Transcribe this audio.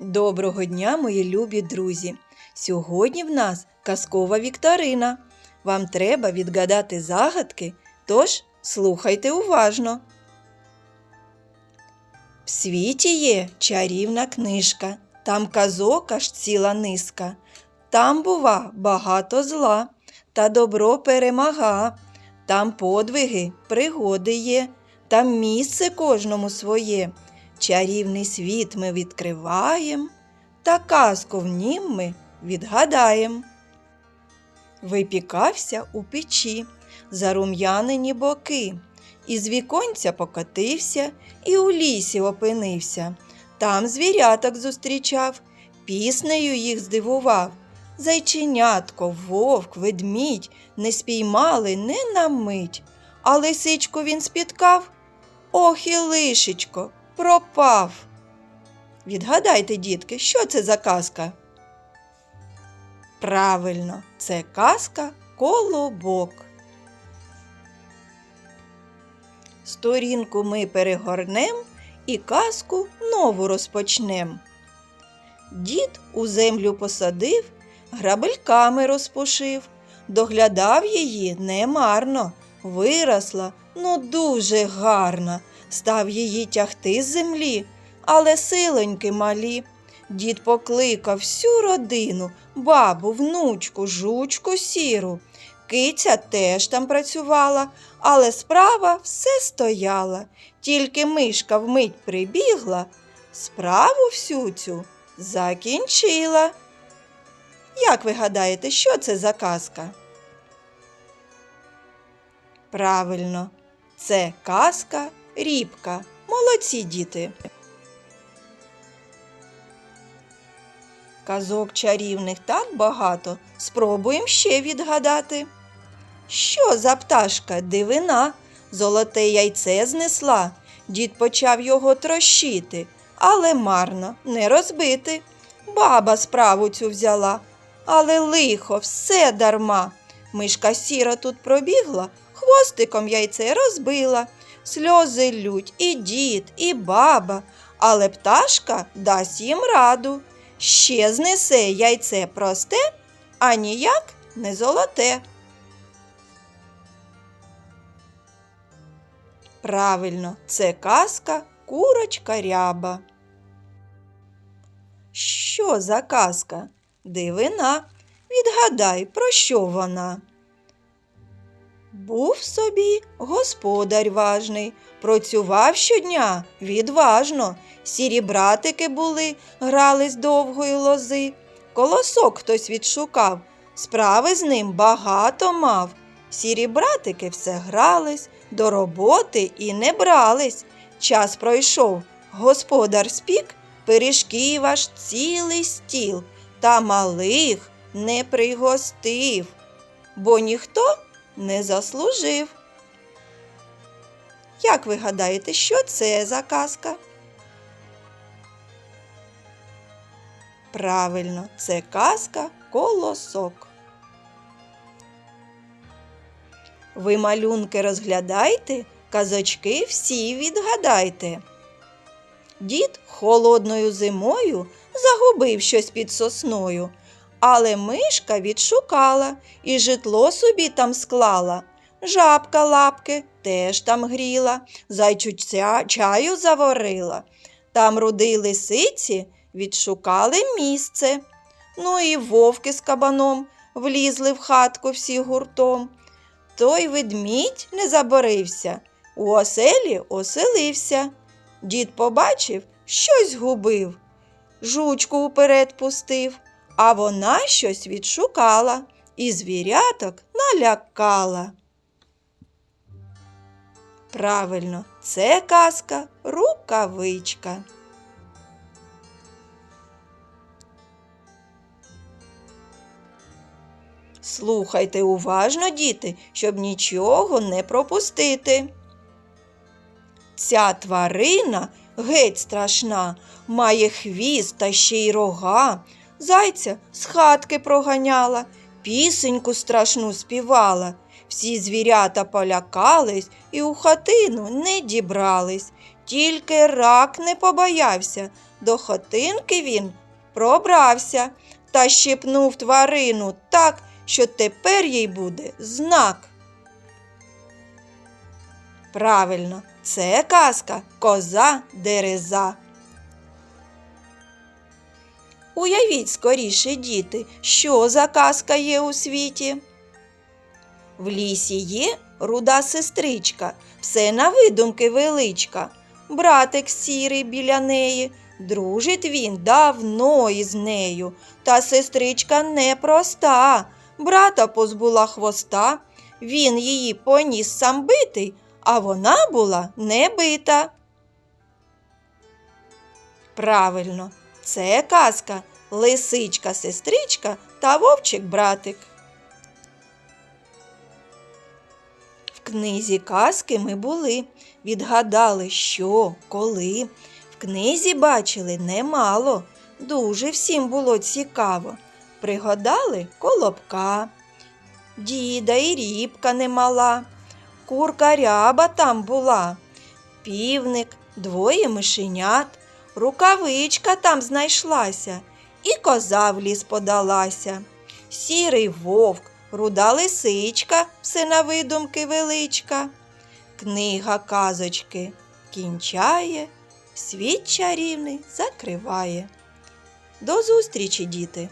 Доброго дня, мої любі друзі! Сьогодні в нас казкова вікторина. Вам треба відгадати загадки, тож слухайте уважно. В світі є чарівна книжка, там казок аж ціла низка. Там, бува, багато зла, та добро перемага. Там подвиги, пригоди є, там місце кожному своє. Чарівний світ ми відкриваєм, та казку в нім ми відгадаєм. Випікався у печі, зарум'янені боки, із віконця покотився і у лісі опинився. Там звіряток зустрічав, піснею їх здивував. Зайченятко, вовк, ведмідь не спіймали не на мить, а лисичку він спіткав. Ох і лишечко, пропав. Відгадайте, дітки, що це за казка? Правильно, це казка колобок. Сторінку ми перегорнем і казку нову розпочнем. Дід у землю посадив, грабельками розпушив, доглядав її немарно, виросла, ну дуже гарна, став її тягти з землі, але силоньки малі. Дід покликав всю родину, бабу, внучку, жучку сіру. Киця теж там працювала, але справа все стояла. Тільки мишка вмить прибігла, справу всю цю закінчила. Як ви гадаєте, що це за казка? Правильно, це казка Рібка. Молодці діти. Казок чарівних так багато. Спробуємо ще відгадати. Що за пташка дивина? Золоте яйце знесла. Дід почав його трощити, але марно не розбити. Баба справу цю взяла, але лихо, все дарма. Мишка сіра тут пробігла, хвостиком яйце розбила. Сльози лють і дід, і баба, але пташка дасть їм раду. Ще знесе яйце просте, а ніяк не золоте. Правильно, це казка курочка ряба. Що за казка? Дивина. Відгадай, про що вона? Був собі господар важний, працював щодня відважно. Сірі братики були, грались довгої лози. Колосок хтось відшукав, справи з ним багато мав. Сірі братики все грались, до роботи і не брались. Час пройшов, господар спік, пиріжків аж цілий стіл, та малих не пригостив, бо ніхто не заслужив. Як ви гадаєте, що це за казка? Правильно, це казка колосок. Ви малюнки розглядайте, казочки всі відгадайте. Дід холодною зимою загубив щось під сосною, але мишка відшукала і житло собі там склала. Жабка лапки теж там гріла, зайчуця чаю заварила. Там руди лисиці відшукали місце. Ну і вовки з кабаном влізли в хатку всі гуртом. Той ведмідь не заборився, у оселі оселився. Дід побачив, щось губив. Жучку уперед пустив, а вона щось відшукала і звіряток налякала. Правильно, це казка рукавичка. Слухайте уважно, діти, щоб нічого не пропустити. Ця тварина геть страшна, має хвіст та ще й рога. Зайця з хатки проганяла, пісеньку страшну співала. Всі звірята полякались і у хатину не дібрались. Тільки рак не побоявся, до хотинки він пробрався та щепнув тварину так, що тепер їй буде знак. Правильно, це казка коза дереза. Уявіть скоріше, діти, що за казка є у світі. В лісі є руда сестричка, все на видумки величка. Братик сірий біля неї, дружить він давно із нею. Та сестричка непроста, брата позбула хвоста. Він її поніс сам битий, а вона була не бита. Правильно, це казка Лисичка сестричка та вовчик братик. В книзі казки ми були, відгадали, що, коли. В книзі бачили немало, дуже всім було цікаво. Пригадали колобка, діда і рібка немала, курка ряба там була, півник, двоє мишенят, рукавичка там знайшлася, і коза в ліс подалася. Сірий вовк, руда лисичка, все на видумки величка. Книга казочки кінчає, світ чарівний закриває. До зустрічі, діти!